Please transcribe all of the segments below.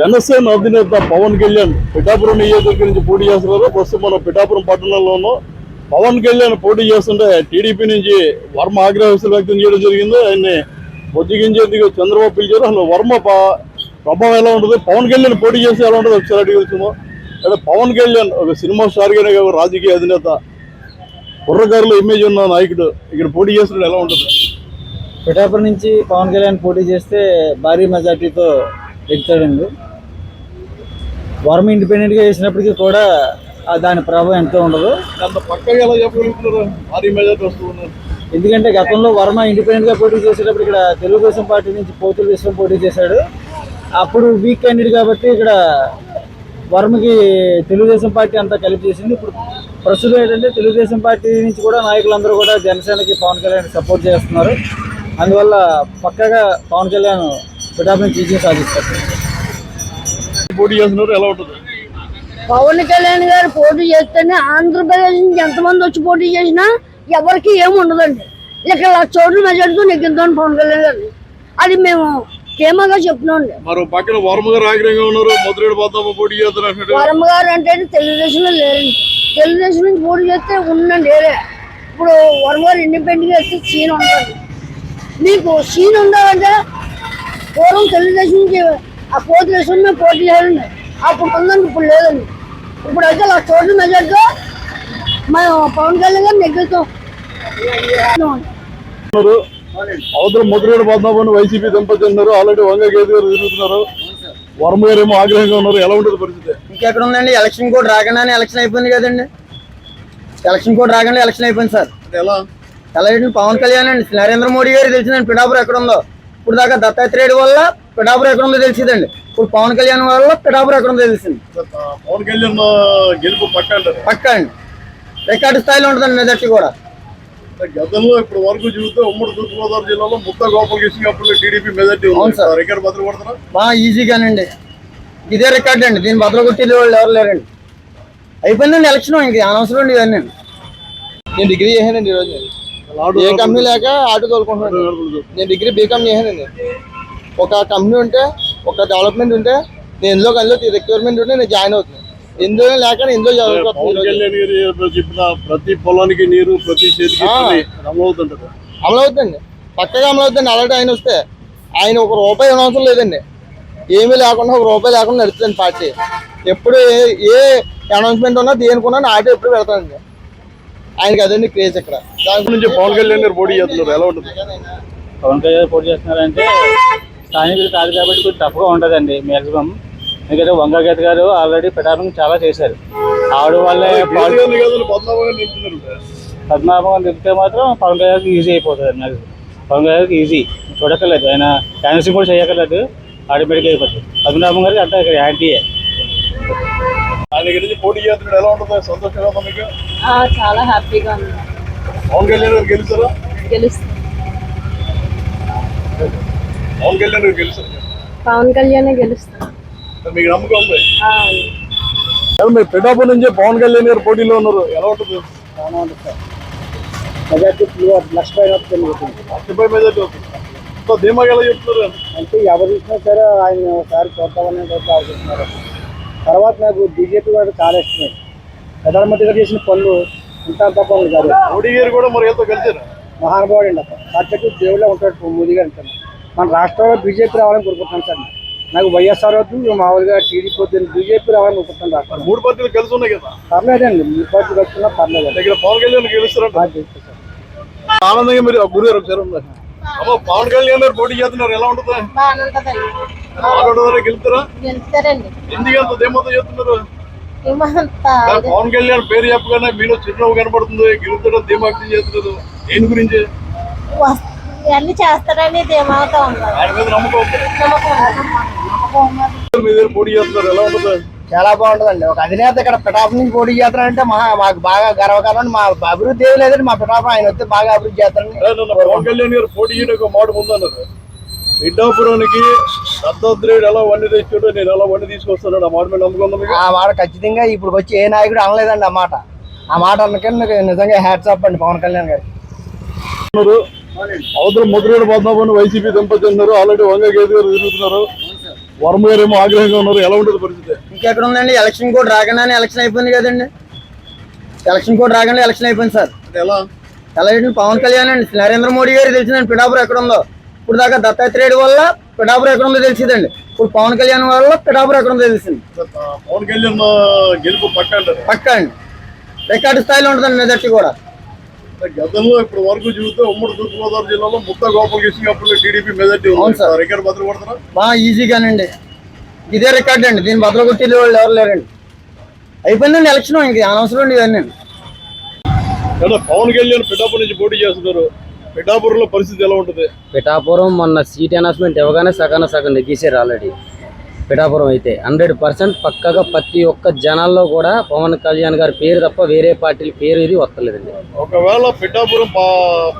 జనసేన అధినేత పవన్ కళ్యాణ్ పిఠాపురం నియోజకవర్గం నుంచి పోటీ చేస్తున్నారు. ప్రస్తుతం మనం పిఠాపురం పట్టణంలోనూ పవన్ కళ్యాణ్ పోటీ చేస్తుంటే టీడీపీ నుంచి వర్మ ఆగ్రహస్తులు వ్యక్తం చేయడం జరిగింది. ఆయన్ని బొద్దిగించేందుకు చంద్రబాబు పిలిచారు. అసలు వర్మ ప్రభావం ఎలా ఉంటుంది? పవన్ కళ్యాణ్ పోటీ చేస్తే ఎలా ఉంటుంది? ఒకసారి అడిగి తెలుసుకుందాం. అంటే పవన్ కళ్యాణ్ ఒక సినిమా స్టార్గానే కాదు రాజకీయ అధినేత. కుర్రకారులో ఇమేజ్ ఉన్న నాయకుడు. ఇక్కడ పోటీ చేస్తున్నాడు ఎలా ఉంటుంది? పిఠాపురం నుంచి పవన్ కళ్యాణ్ పోటీ చేస్తే భారీ మెజార్టీతో ఎక్కుతాడండి వర్మ ఇండిపెండెంట్గా చేసినప్పటికీ కూడా దాని ప్రభావం ఎంతో ఉండదు. ఎందుకంటే గతంలో వర్మ ఇండిపెండెంట్గా పోటీ చేసేటప్పుడు ఇక్కడ తెలుగుదేశం పార్టీ నుంచి పోతుల విశ్వం పోటీ చేశాడు. అప్పుడు వీక్ క్యాండిడేట్ కాబట్టి ఇక్కడ వర్మకి తెలుగుదేశం పార్టీ అంతా కలిపి చేసింది. ఇప్పుడు ప్రస్తుతం ఏంటంటే తెలుగుదేశం పార్టీ నుంచి కూడా నాయకులందరూ కూడా జనసేనకి పవన్ కళ్యాణ్ సపోర్ట్ చేస్తున్నారు. అందువల్ల పక్కగా పవన్ కళ్యాణ్ పిఠాపురం నుంచి విజయం సాధిస్తారు. పోటీ చేస్తున్నారు ఎలా ఉంటుంది? పవన్ కళ్యాణ్ గారు పోటీ చేస్తేనే ఆంధ్రప్రదేశ్ నుంచి ఎంతమంది వచ్చి పోటీ చేసినా ఎవరికి ఏమి ఉండదండి. ఇక్కడ లక్ష చోట్ల మెజార్టీతో నెగ్గుతాను పవన్ కళ్యాణ్ గారిని అది మేము క్షేమంగా చెప్తున్నాండి మరో పక్కన వర్మ గారు ఆగ్రహంగా ఉన్నారు ముద్రేడు పోతాము పోటీ చేస్తున్నారు వరమ్మ గారు అంటే తెలుగుదేశంలో లేరండి. తెలుగుదేశం నుంచి పోటీ చేస్తే ఉండండి వేరే. ఇప్పుడు వరమ్మ గారు ఇండిపెండెంట్గా వస్తే సీన్ ఉంటుంది మీకు సీన్ ఉండాలంటే పూర్వం తెలుగుదేశం నుంచి ఆ పోటీ మీద పోటీ చేయాలండి అప్పుడు ఉందండి ఇప్పుడు లేదండి. ఇప్పుడు అయితే లక్ష చోట్ల మెజార్టీతో మేము పవన్ కళ్యాణ్ గారు నెగ్గుతాం అవతల ముద్రేడు పోతామని వైసీపీ దంపతి ఉన్నారు. ఆల్రెడీ వంగ గేదె గారు తిరుగుతున్నారు. వర్మ గారు ఏమో ఆగ్రహంగా ఉన్నారు. ఎలా ఉంటుంది పరిస్థితి? ఇంకెక్కడ ఉందండి? ఎలక్షన్ కోడ్ రాగానే ఎలక్షన్ అయిపోయింది కదండి. ఎలక్షన్ కోడ్ రాగానే ఎలక్షన్ అయిపోయింది సార్. ఎలా? అలాగే పవన్ కళ్యాణ్ అండి నరేంద్ర మోడీ గారు తెలిసిందండి పిఠాపురం ఎక్కడ ఉందో. ఇప్పుడు దాకా దత్తాత్రేయుడు వల్ల పిఠాపురం ఎక్కడ ఉందో తెలిసిందండి. ఇప్పుడు పవన్ కళ్యాణ్ వల్ల పిఠాపురం ఎక్కడ ఉందో తెలిసింది పవన్ కళ్యాణ్ గెలుపు పక్క అండి. రికార్డు స్థాయిలో ఉంటుందండి మెజార్టీ కూడా. గతంలో ఇప్పుడు వరకు చూస్తే ఉమ్మడి తూర్పుగోదావరి జిల్లాలో ముత్త గోపాలకృష్ణ అప్పుడు టీడీపీ మెజార్టీ అవును ఉంది సార్. రికార్డు భద్ర కొడతారా బాగా ఈజీగానండి. ఇదే రికార్డ్ అండి. దీని బదులు కొట్టి వాళ్ళు ఎవరు లేరండి. అయిపోయిందండి ఎలక్షన్. ఇంక అనవసరం అండి ఇవన్నీ. నేను డిగ్రీ చేశానండి ఈరోజు ఏ కంపెనీ లేక ఆటో తోలుకుంటున్నాను. నేను డిగ్రీ బీకామ్ చేశానండి. ఒక కంపెనీ ఉంటే ఒక డెవలప్మెంట్ ఉంటే నేను ఎందులో అందులో రిక్వైర్మెంట్ ఉంటే నేను జాయిన్ అవుతున్నాను ఎందులో లేక ఎందులో చెప్పిన ప్రతి పొలానికి నీరు ప్రతి చేతికి అమలవుతుంటది పక్కగా అమలు అవుతుంది అలాంటి ఆయన వస్తే ఆయన ఒక రూపాయి అవసరం లేదండి. ఏమీ లేకుండా ఒక రూపాయి లేకుండా నడుస్తుంది పార్టీ. ఎప్పుడు ఏ- అనౌన్స్మెంట్ ఉన్నా దేనికున్నా ఆటో ఎప్పుడు పెడతానండి. ఆయనకి అదండి క్రేజ్ ఇక్కడ. దాని నుంచి పవన్ కళ్యాణ్ గారు పోటీ చేస్తున్నారు. ఎలా ఉంటుంది? పవన్ కళ్యాణ్ పోటీ చేస్తున్నారంటే స్థానికులు కాదు కాబట్టి కొంచెం టఫ్గా ఉంటుందండి మ్యాక్సిమం ఎందుకంటే వంగగీత గారు ఆల్రెడీ పిఠాపురం చాలా చేశారు. ఆవిడ నిలుపుతున్నారు పద్మనాభం దిగితే మాత్రం పవన్ కళ్యాణ్కి ఈజీ అయిపోతుంది నాకు. పవన్ కళ్యాణ్కి ఈజీ చూడక్కర్లేదు. ఆయన క్యాన్సింగ్ కూడా చేయక్కర్లేదు. ఆటోమేటిక్గా అయిపోతుంది పద్మనాభం గారికి అంతా ఇక్కడ యాంటీయే ఆయన పోటీ చేస్తున్నాడు. ఎలా ఉంటుంది సంతోషంగా మీకు? చాలా హ్యాపీగా ఉంది. పవన్ కళ్యాణ్ గారు గెలుస్తారా? గెలుస్తుంది. పవన్ కళ్యాణ్ గెలుస్తారు పవన్ కళ్యాణ్ గెలుస్తుంది మీకు నమ్మకం మీరు పిఠాపురం నుంచి పవన్ కళ్యాణ్ గారు పోటీలో ఉన్నారు. ఎలా ఉంటుంది? మెజార్టీ లక్ష పైన వస్తుంది లక్షపై మెజార్టీ వస్తుంది. సో ధీమాగా ఎలా చెప్తున్నారు? అంటే ఎవరు చూసినా సరే ఆయన ఒకసారి చూద్దామని ఆలోచిస్తున్నారు. తర్వాత నాకు బీజేపీ వాడు చాలా ఇష్టం ప్రధానమంత్రి గారు చేసిన పనులు ఇంత అంత పనులు కాదు మోడీ గారు కూడా మరి ఎంతో కలిసారు? మహానుభావుడు అండి అక్కడ సాక్షాత్తు దేవుళ్ళే ఉంటాడు మోదీ గారు అంటాను మన రాష్ట్రంలో బీజేపీ రావాలని కోరుకుంటున్నాను సార్. నాకు వైఎస్ఆర్ వద్దు మామూలుగా టీడీపీ వద్దు బీజేపీ రావాలని కోరుకుంటున్నాను రాష్ట్రంలో మూడు పార్టీలు కలిసి ఉన్నాయి కదా? పర్లేదండి మీ పార్టీ వచ్చినా పర్లేదండి. దగ్గర పవన్ కళ్యాణ్ సార్. ఆనందంగా మీరు గురు గారు ఒకసారి ఉన్నారు. అమ్మ పవన్ కళ్యాణ్ గారు పోటీ చేస్తున్నారు ఎలా ఉంటుంది? గెలుస్తారా? గెలుస్తారండి. ఎందుకు ఏమంతా కానీ పవన్ కళ్యాణ్ పేరు చెప్పగానే మీలో చిరునవ్వు కనబడుతుంది గెలుస్తాడో ధీమాక్తి చేస్తున్నారు. దేని గురించి? ఇవన్నీ చేస్తారని ధీమాతో చాలా బాగుంటుందండి. ఒక అధినేత ఇక్కడ పిఠాపు నుంచి పోటీ చేస్తారంటే మా మాకు బాగా గర్వకారం మా అభివృద్ధి ఏమి లేదండి మా పిఠాపు ఆయన వస్తే బాగా అభివృద్ధి చేస్తారని పవన్ కళ్యాణ్ గారు పోటీ చేయడానికి ఒక మాట ముందన్నారు. ఇడ్డాపురానికి దత్తాత్రేయుడు ఎలా వండి తెచ్చాడో నేను ఎలా వండి తీసుకొస్తాను ఆ మాట మీద నమ్మకం ఆ మాట ఖచ్చితంగా ఇప్పుడు వచ్చి ఏ నాయకుడు అనలేదండి ఆ మాట. ఆ మాట అందుకని నాకు నిజంగా హ్యాట్స్ అప్ అండి పవన్ కళ్యాణ్ గారు అవతల ముద్రేడు పద్మనాభన్ వైసీపీ దంపతి ఉన్నారు. ఆల్రెడీ వంగ గేదె గారు తిరుగుతున్నారు. వర్మ గారు ఏమో ఆగ్రహంగా ఉన్నారు. ఎలా ఉంటుంది పరిస్థితి? ఇంకెక్కడ ఉందండి? ఎలక్షన్ కోడ్ రాగానే ఎలక్షన్ అయిపోయింది కదండి. ఎలక్షన్ కోడ్ రాగానే ఎలక్షన్ అయిపోయింది సార్. ఎలా? ఎలా పవన్ కళ్యాణ్ అండి. నరేంద్ర మోడీ గారు తెలిసిందండి పిఠాపురం ఎక్కడ ఉందో. ఇప్పుడు దాకా దత్తాత్రేయుడు వల్ల పిఠాపురం ఎక్కడ ఉందో తెలిసిందండి. ఇప్పుడు పవన్ కళ్యాణ్ వల్ల పిఠాపురం ఎక్కడ ఉందో తెలిసింది. పవన్ కళ్యాణ్ గెలుపు పక్క అండి. రికార్డు స్థాయిలో ఉంటుందండి మెజార్టీ కూడా. గతంలో ఇప్పుడు వరకు చూస్తే ఉమ్మడి తూర్పుగోదావరి జిల్లాలో ముత్త గోపాలకృష్ణ అప్పుడు టీడీపీ మెజార్టీ ఉంది. సార్. రికార్డు భద్ర కొడతారా బాగా ఈజీగానండి. ఇదే రికార్డ్ అండి. దీని బదులు కొట్టి వాళ్ళు ఎవరు లేరండి. అయిపోయిందండి ఎలక్షన్ ఇంక అనవసరం అండి ఇవన్నీ. పవన్ కళ్యాణ్ పిఠాపురం నుంచి పోటీ చేస్తున్నారు. పిఠాపురంలో పరిస్థితి ఎలా ఉంటుంది? పిఠాపురం మొన్న సీట్ అనౌన్స్మెంట్ ఇవ్వగానే సగాన సగం నెగ్గేసారు ఆల్రెడీ. పిఠాపురం అయితే హండ్రెడ్ పర్సెంట్ పక్కగా ప్రతి ఒక్క జనాల్లో కూడా పవన్ కళ్యాణ్ గారి పేరు తప్ప వేరే పార్టీల పేరు ఇది వస్తలేదండి. ఒకవేళ పిఠాపురం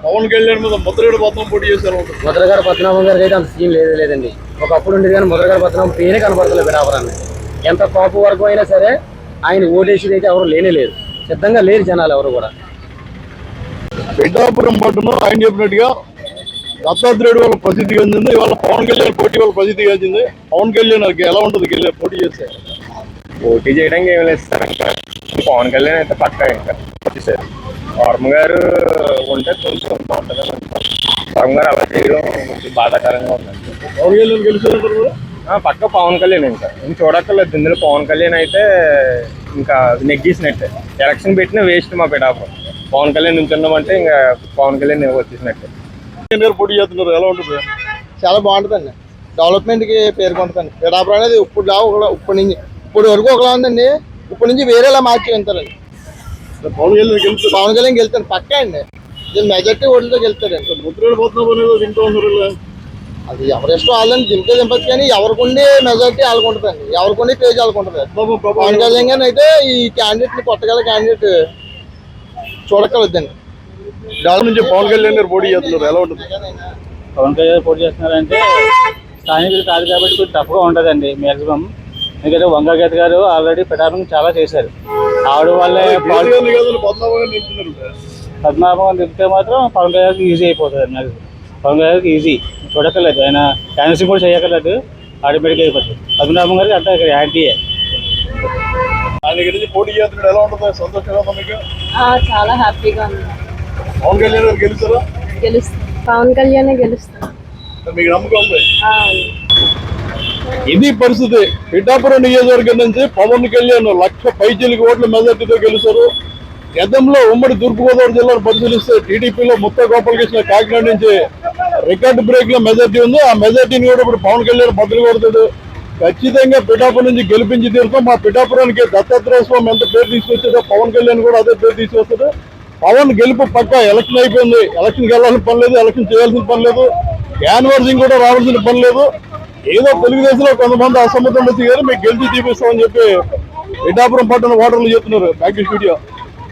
పవన్ కళ్యాణ్ మీద ముద్రగడ పత్రం పోటీ ఉంటుంది ముద్రగారి పద్మనాభం గారికి అయితే అంత సీన్ లేదు లేదండి. ఒకప్పుడు ఉండేది కానీ ముద్రగారి పద్మనాభం పేరే కనపడతలేదు పిఠాపురాన్ని. ఎంత కాపు వరకు అయినా సరే ఆయన ఓటేసేది అయితే ఎవరు లేనే లేదు సిద్ధంగా లేరు జనాలు ఎవరు కూడా. పిఠాపురం పట్టణం ఆయన చెప్పినట్టుగా దత్తాత్రేయుడు వాళ్ళ ప్రసిద్ధి చెందింది ఇవాళ పవన్ కళ్యాణ్ పోటీ వాళ్ళ ప్రసిద్ధి చెందింది పవన్ కళ్యాణ్ ఎలా ఉంటుంది గెలి- పోటీ చేస్తే? పోటీ చేయడానికి ఏం లేదు సార్. ఇంకా పవన్ కళ్యాణ్ అయితే పక్కా ఇంకా. వచ్చేసారు వర్మ గారు ఉంటే కొంచెం బాగుంటుంది వర్మ గారు అలా చేయడం కొంచెం బాధాకరంగా ఉందండి పవన్ కళ్యాణ్ ఆ, పక్క పవన్ కళ్యాణ్ ఇంకా. ఇంక చూడక్కర్లేదు. ఇందులో పవన్ కళ్యాణ్ అయితే ఇంకా నెగ్గేసినట్టే. ఎలక్షన్ పెట్టిన వేస్ట్ మా పిఠాపురం పవన్ కళ్యాణ్ నుంచున్నామంటే ఇంకా పవన్ కళ్యాణ్ వచ్చేసినట్టే. కళ్యాణ్ గారు పోటీ చేస్తున్నారు. ఎలా ఉంటుంది? చాలా బాగుంటుందండి. డెవలప్మెంట్కి పేర్కొంటుందండి పిఠాపురం అనేది ఇప్పుడు ఇప్పుడు నుంచి ఇప్పుడు వరకు ఒకలా ఉందండి. ఇప్పుడు నుంచి వేరేలా మార్చి వెళ్తారండి. పవన్ కళ్యాణ్ గెలుస్తారు పవన్ కళ్యాణ్ గెలుతారు పక్కా అండి. దీని మెజార్టీ ఓట్లతో వీళ్ళు. అది ఎవరి ఇష్టం వాళ్ళని దింపే దింపచ్చు కానీ ఎవరికి ఉండే మెజార్టీ వాళ్ళకు ఉంటుందండి. ఎవరికి ఉండే పేజ్ వాళ్ళకు ఉంటుంది పవన్ కళ్యాణ్ గారిని అయితే ఈ క్యాండిడేట్ని కొత్తగా క్యాండిడేట్ చూడకలొద్దండి దాని నుంచి పవన్ కళ్యాణ్ గారు పోటీ చేస్తున్నారు. ఎలా ఉంటుంది? పవన్ కళ్యాణ్ పోటీ చేస్తున్నారంటే స్థానికులు కాదు కాబట్టి కొంచెం టఫ్గా ఉంటుందండి మ్యాక్సిమం ఎందుకంటే వంగగీత గారు ఆల్రెడీ పిఠాపురం చాలా చేశారు. ఆవిడ వాళ్ళే గారు పద్మనాభం దిగితే మాత్రం పవన్ కళ్యాణ్కి ఈజీ అయిపోతుంది నాకు పవన్ కళ్యాణ్కి ఈజీ చూడక్కర్లేదు. ఆయన క్యాన్సింగ్ కూడా చేయక్కర్లేదు. ఆటోమేటిక్గా అయిపోతుంది. పద్మనాభం గారికి అంతా ఇక్కడ యాంటీయే ఆయన దగ్గర నుంచి పోటీ చేస్తున్నాడు. ఎలా ఉంటుంది? సంతోషంగా ఉందా మీకు? చాలా హ్యాపీగా ఉంది. పవన్ కళ్యాణ్ గారు గెలుస్తారా? గెలుస్తాం. పవన్ కళ్యాణ్ గెలుస్తాం. మీకు నమ్మకం ఇది పరిస్థితి. పిఠాపురం నియోజకవర్గం నుంచి పవన్ కళ్యాణ్ లక్ష పైచీలకి ఓట్ల మెజార్టీతో గెలుస్తారు. గతంలో ఉమ్మడి తూర్పుగోదావరి జిల్లాను పరిశీలిస్తే టీడీపీలో ముత్త గోపాలకృష్ణ కాకినాడ నుంచి రికార్డు బ్రేక్లో మెజార్టీ ఉంది. ఆ మెజార్టీని కూడా ఇప్పుడు పవన్ కళ్యాణ్ బదులు కొడతాడు. ఖచ్చితంగా పిఠాపురం నుంచి గెలిపించి తీరుతాం. మా పిఠాపురానికి దత్తాత్రేయ స్వామి ఎంత పేరు తీసుకొచ్చాడో పవన్ కళ్యాణ్ కూడా అదే పేరు తీసుకొస్తాడు. పవన్ గెలుపు పక్క ఎలక్షన్ అయిపోయింది. ఎలక్షన్కి వెళ్ళాల్సిన పని లేదు ఎలక్షన్ చేయాల్సిన పని లేదు. క్యాన్వర్సింగ్ కూడా రావాల్సిన పని లేదు. ఏదో తెలుగుదేశంలో కొంతమంది అసమ్మతం వచ్చి గారు మీకు గెలిచి చూపిస్తామని చెప్పి పిఠాపురం పట్టణ ఓటర్లు చెప్తున్నారు. Back studio